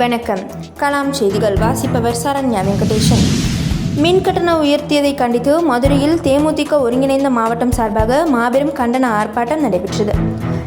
வணக்கம். கலாம் செய்திகள். வாசிப்பவர் சரண்யா வெங்கடேசன். மின் கட்டண உயர்த்தியதை கண்டித்து மதுரையில் தேமுதிக ஒருங்கிணைந்த மாவட்டம் சார்பாக மாபெரும் கண்டன ஆர்ப்பாட்டம் நடைபெற்றது.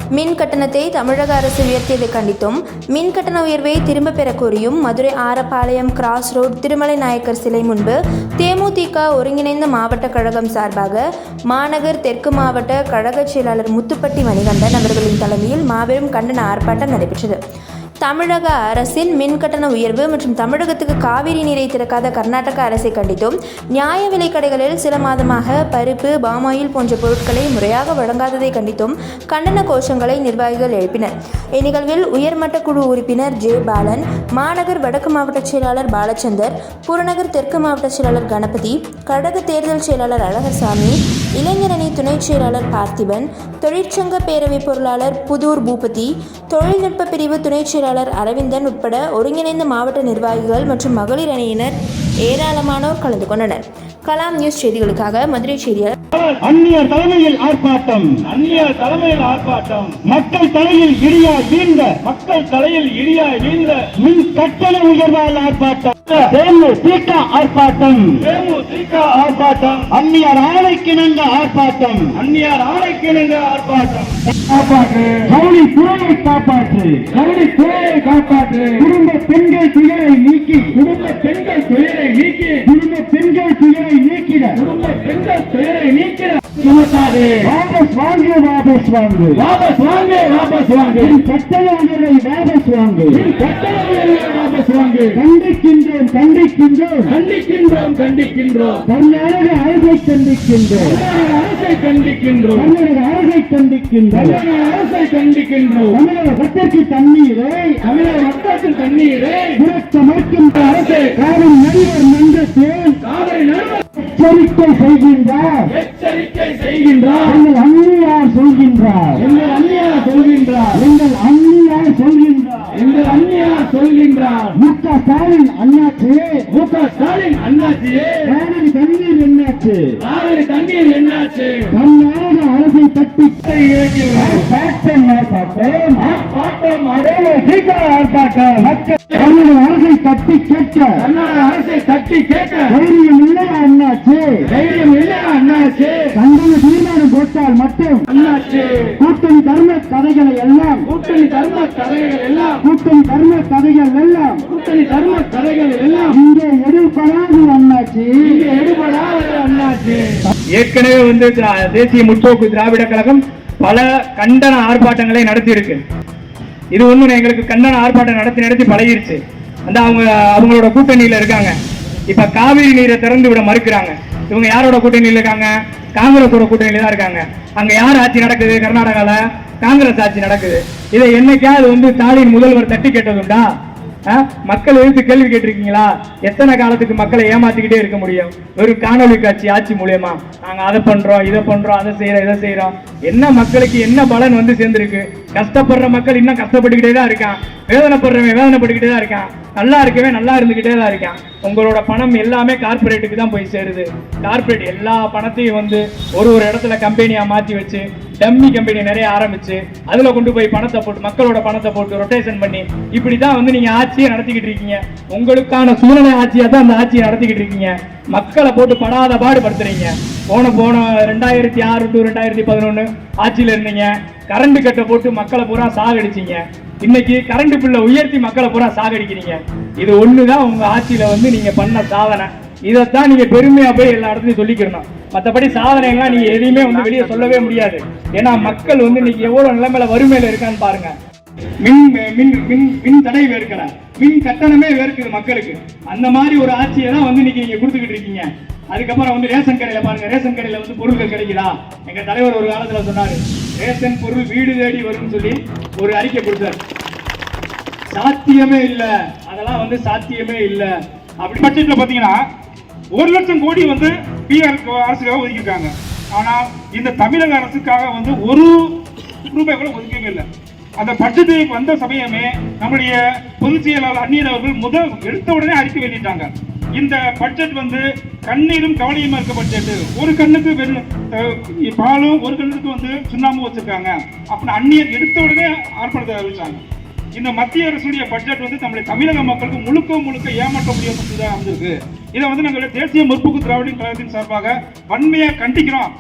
மின் கட்டணத்தை தமிழக அரசு உயர்த்தியதை கண்டித்தும் மின் கட்டண உயர்வை திரும்பப் பெறக் கோரியும் மதுரை ஆரப்பாளையம் கிராஸ் ரோட் திருமலை நாயக்கர் சிலை முன்பு தேமுதிக ஒருங்கிணைந்த மாவட்ட கழகம் சார்பாக மாநகர் தெற்கு மாவட்ட கழக செயலாளர் முத்துப்பட்டி மணிகண்டன் அவர்களின் தலைமையில் மாபெரும் கண்டன ஆர்ப்பாட்டம் நடைபெற்றது. தமிழக அரசின் மின் கட்டண உயர்வு மற்றும் தமிழகத்துக்கு காவிரி நீரை திறக்காத கர்நாடக அரசை கண்டித்தும் நியாய விலை கடைகளில் சில மாதமாக பருப்பு பாமாயில் போன்ற பொருட்களை முறையாக வழங்காததை கண்டித்தும் கண்டன கோஷங்களை நிர்வாகிகள் எழுப்பினர். இந்நிகழ்வில் உயர்மட்ட குழு உறுப்பினர் ஜே. பாலன் மாநகர் வடக்கு மாவட்ட செயலாளர் பாலச்சந்தர் புறநகர் தெற்கு மாவட்ட செயலாளர் கணபதி கழக தேர்தல் செயலாளர் அழகர்சாமி இளைஞரணி துணைச் செயலாளர் பார்த்திபன் தொழிற்சங்க பேரவை பொருளாளர் புதூர் பூபதி தொழில்நுட்ப பிரிவு துணைச் செயலாளர் அரவிந்தன் உட்பட ஒருங்கிணைந்த மாவட்ட நிர்வாகிகள் மற்றும் மகளிர் அணியினர் ஏராளமானோர் கலந்து கொண்டனர். கலாம் நியூஸ் செய்திகளுக்காக மதுரை செய்தியாளர் அந்நியர் தலைமையில் ஆர்ப்பாட்டம். அந்நியர் தலைமையில் ஆர்ப்பாட்டம். மக்கள் தலையில் இடியா வீழ்ந்த மக்கள் தலையில் இடியாய் வீழ்ந்த மின் கட்டண உயர்வால் ஆர்ப்பாட்டம். தேமுதிக ஆர்ப்பாட்டம். தேமுதிக ஆர்ப்பாட்டம். அந்நியர் ஆணைக்கிணங்க ஆர்ப்பாட்டம். அந்நியர் ஆணைக்கிணங்க ஆர்ப்பாட்டம். காப்பாற்று. ஜவுளி துறையை காப்பாற்று. ஜவுளி துறையை காப்பாற்று. பெண்கள் துயரை நீக்கி குடும்ப பெண்கள் துயரை நீக்கி குடும்ப பெண்கள் துயரை நீக்கிட குடும்ப பெண்கள் நீக்கிற சுமத்தாதே. வாபஸ் வாங்கு வாபஸ் வாங்கு. வாபஸ் வாங்க வாபஸ் வாங்க. கட்டண உயர்வை வாபஸ் வாங்கு. கட்டண உயர்வை வாபஸ் வாங்க. கண்டிக்கின்றோம் கண்டிக்கின்றோம். கண்டிக்கின்றோம் கண்டிக்கின்றோம். கர்நாடக அரசை கண்டிக்கின்றோம். அரசை கண்டிக்கின்றோம் கர்நாடக அரசை கண்டிக்கின்றோம் தமிழக அரசை கண்டிக்கின்றோம் தமிழக சட்டத்திற்கு தண்ணீரை. தமிழக மக்களுக்கு தண்ணீரை. புறக்கமைக்கின்ற அரசு காவிரி நடிகர் மன்றத்தில் காவிரி நடுவர் எச்சரிக்கை செய்கின்றார். எச்சரிக்கை செய்கின்றார். எங்கள் அந்நியார் சொல்கின்றார். எங்கள் அந்நியார் சொல்கின்றார். எங்கள் அந்நியார் சொல்கின்றார். எங்கள் அந்நியார் சொல்கின்றார். மு க ஸ்டாலின் அண்ணாச்சு மு க ஸ்டாலின் அண்ணாச்சியே. காவிரி தண்ணீர் என்னாச்சு? காவிரி தண்ணீர் என்னாச்சு? கர்நாடக அரசை தட்டி ஆர்ப்பாட்டம் ஆர்ப்பாட்டம் கர்நாடக அரசை தட்டி கேட்க. கர்நாடக அரசை தட்டி கேட்க. தைரியம் இல்லையா அண்ணாச்சு? தைரியம் இல்லையா அண்ணாச்சு? கண்டன தீர்மானம் போட்டால் மட்டும் அண்ணாச்சு. கூட்டணி தர்ம கதைகளை எல்லாம் கூட்டணி தர்ம கதைகள் எல்லாம் கூட்டணி தர்ம கதைகள் எல்லாம் கூட்டணி தர்ம கதைகள் எல்லாம். இங்கே எடுப்படாது அண்ணாச்சி. இங்கே எடுபடாத அண்ணாச்சு. ஏற்கனவே வந்து தேசிய முற்போக்கு திராவிட கழகம் பல கண்டன ஆர்ப்பாட்டங்களை நடத்தி இருக்கு இது ஒண்ணு எங்களுக்கு கண்டன ஆர்ப்பாட்டம் நடத்தி நடத்தி பழகிருச்சு. அந்த அவங்க அவங்களோட கூட்டணியில இருக்காங்க. இப்ப காவிரி நீரை திறந்து விட மறுக்கிறாங்க. இவங்க யாரோட கூட்டணியில இருக்காங்க? காங்கிரஸோட கூட்டணியில தான் இருக்காங்க. அங்க யார் ஆட்சி நடக்குது? கர்நாடகால காங்கிரஸ் ஆட்சி நடக்குது. இதை என்னைக்காவது வந்து ஸ்டாலின் முதல்வர் தட்டி கேட்டதுண்டா? மக்கள் எழுத்து கேள்வி கேட்டிருக்கீங்களா? எத்தனை காலத்துக்கு மக்களை ஏமாத்திக்கிட்டே இருக்க முடியும்? வெறும் காணொலி காட்சி ஆட்சி மூலியமா. நாங்க அதை பண்றோம் இதை பண்றோம் அதை செய்யறோம் இதை செய்யறோம் என்ன மக்களுக்கு என்ன பலன் வந்து சேர்ந்திருக்கு? கஷ்டப்படுற மக்கள் இன்னும் கஷ்டப்பட்டுக்கிட்டே தான் இருக்கான். வேதனைப்படுறவன் வேதனைப்பட்டுக்கிட்டே தான் இருக்கான். நல்லா இருக்கவே நல்லா இருந்துக்கிட்டே தான் இருக்கேன். உங்களோட பணம் எல்லாமே கார்ப்பரேட்டுக்கு தான் போய் சேருது. கார்ப்பரேட் எல்லா பணத்தையும் வந்து ஒரு ஒரு இடத்துல கம்பெனியாக மாற்றி வச்சு டம்மி கம்பெனி நிறைய ஆரம்பிச்சு அதில் கொண்டு போய் பணத்தை போட்டு மக்களோட பணத்தை போட்டு ரொட்டேஷன் பண்ணி இப்படி தான் வந்து நீங்கள் ஆட்சியை நடத்திக்கிட்டு இருக்கீங்க. உங்களுக்கான சூழ்நிலை ஆட்சியாக தான் அந்த ஆட்சியை நடத்திக்கிட்டு இருக்கீங்க. மக்களை போட்டு படாத பாடுபடுத்துறீங்க. போன போன ரெண்டாயிரத்தி ஆறு டு ரெண்டாயிரத்தி பதினொன்று ஆட்சியில் இருந்தீங்க. கரண்ட் கட்டை போட்டு மக்களை பூரா சாகடிச்சிங்க. இன்னைக்கு கரண்ட் பில்லை உயர்த்தி மக்களை பூரா சாகடிக்கிறீங்க. இது ஒண்ணுதான் உங்க ஆட்சியில வந்து நீங்க பண்ண சாதனை. இதைத்தான் நீங்க பெருமையாக போய் எல்லா இடத்துலையும் சொல்லிக்கிறணும் மத்தபடி சாதனைகள்லாம் நீங்க எதையுமே வந்து வெளியே சொல்லவே முடியாது. ஏன்னா மக்கள் வந்து இன்னைக்கு எவ்வளவு நிலைமையில வறுமையில இருக்கான்னு பாருங்க. மின் மின் மின் மின் தடை வேர்க்கல மின் கட்டணமே வேர்க்குது மக்களுக்கு. அந்த மாதிரி ஒரு ஆட்சியை தான் வந்து இன்னைக்கு நீங்க கொடுத்துக்கிட்டு இருக்கீங்க. அதுக்கப்புறம் வந்து ரேஷன் கடையில பாருங்க ரேஷன் கடையில வந்து பொருட்கள் கிடைக்குதா? எங்க தலைவர் ஒரு காலத்துல சொன்னாரு ரேஷன் பொருள் வீடு தேடி வரும்னு சொல்லி ஒரு அறிக்கை கொடுத்தார். சாத்தியமே இல்ல அதெல்லாம் வந்து சாத்தியமே இல்ல. அப்படி பட்ஜெட்ல பாத்தீங்கன்னா ஒரு லட்சம் கோடி வந்து பிஆர் அரசுக்காக ஒதுக்கியிருக்காங்க ஆனா இந்த தமிழக அரசுக்காக வந்து ஒரு ரூபாய் கூட ஒதுக்கவே இல்லை. அந்த பட்ஜெட்டு வந்த சமயமே நம்முடைய பொதுச் செயலாளர் அந்நியர் அவர்கள் முதல் எடுத்த உடனே அறிக்கை வெளியிட்டாங்க. இந்த பட்ஜெட் வந்து கண்ணீரும் கவலையுமா இருக்க பட்ஜெட் ஒரு கண்ணுக்கு வெறும் பாலும் ஒரு கண்ணுக்கு வந்து சுண்ணாம்பு வச்சிருக்காங்க. அப்படின்னு அந்நியர் எடுத்த உடனே ஆர்ப்பாட்டத்தை அறிவிச்சாங்க. இந்த மத்திய அரசுடைய பட்ஜெட் வந்து நம்முடைய தமிழக மக்களுக்கு முழுக்க முழுக்க ஏமாற்ற முடியாத அமைஞ்சிருக்கு இதை வந்து நாங்கள் தேசிய முற்போக்கு திராவிட கழகத்தின் சார்பாக வன்மையாக கண்டிக்கிறோம்.